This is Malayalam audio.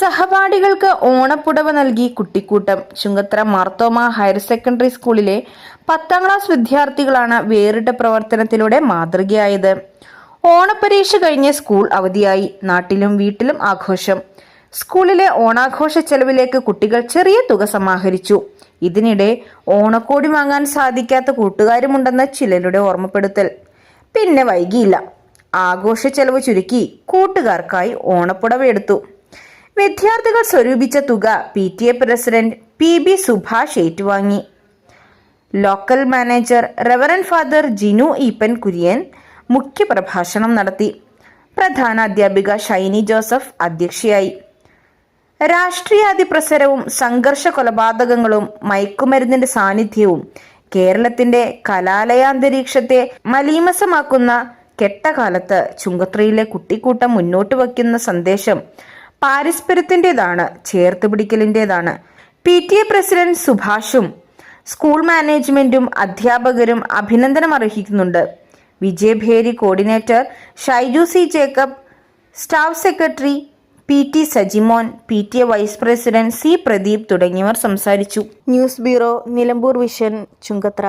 അംഗനവാടികൾക്ക് ഓണപ്പുടവ നൽകി കുട്ടിക്കൂട്ടം. ചുങ്കത്ര മാർത്തോമ ഹയർ സെക്കൻഡറി സ്കൂളിലെ പത്താം ക്ലാസ് വിദ്യാർത്ഥികളാണ് വേറിട്ട പ്രവർത്തനത്തിലൂടെ മാതൃകയായത്. ഓണപരീക്ഷ കഴിഞ്ഞ് സ്കൂൾ അവധിയായി. നാട്ടിലും വീട്ടിലും ആഘോഷം. സ്കൂളിലെ ഓണാഘോഷ ചെലവിലേക്ക് കുട്ടികൾ ചെറിയ തുക സമാഹരിച്ചു. ഇതിനിടെ ഓണക്കോടി വാങ്ങാൻ സാധിക്കാത്ത കൂട്ടുകാരുമുണ്ടെന്ന ചിലരുടെ ഓർമ്മപ്പെടുത്തൽ. പിന്നെ വൈകിയില്ല. ആഘോഷ ചെലവ് ചുരുക്കി. കൂട്ടുകാർക്കായി ഓണപ്പുടവ എടുത്തു. വിദ്യാർത്ഥികൾ സ്വരൂപിച്ച തുക P T A president P B Subhash ഏറ്റുവാങ്ങി. Local manager reverend father Jinu Eapen Kurian മുഖ്യപ്രഭാഷണം നടത്തി. പ്രധാന അധ്യാപിക ഷൈനി ജോസഫ് അധ്യക്ഷയായി. രാഷ്ട്രീയാതിപ്രസരവും സംഘർഷ കൊലപാതകങ്ങളും മയക്കുമരുന്നിന്റെ സാന്നിധ്യവും കേരളത്തിന്റെ കലാലയാന്തരീക്ഷത്തെ മലീമസമാക്കുന്ന കെട്ടകാലത്ത് ചുങ്കത്രയിലെ കുട്ടിക്കൂട്ടം മുന്നോട്ട് വയ്ക്കുന്ന സന്ദേശം പാരസ്പര്യത്തിന്റെതാണ് ചേർത്ത് പിടിക്കലിന്റെതാണ് പി ടി എ പ്രസിഡന്റ് സുഭാഷും സ്കൂൾ മാനേജ്മെന്റും അധ്യാപകരും അഭിനന്ദനം അർഹിക്കുന്നുണ്ട് Vijayabheri coordinator Shaiju C Jacob staff secretary P T Sajimon P T A vice president C Pradeep തുടങ്ങിയവർ സംസാരിച്ചു. News bureau Nilambur vision Chungathara.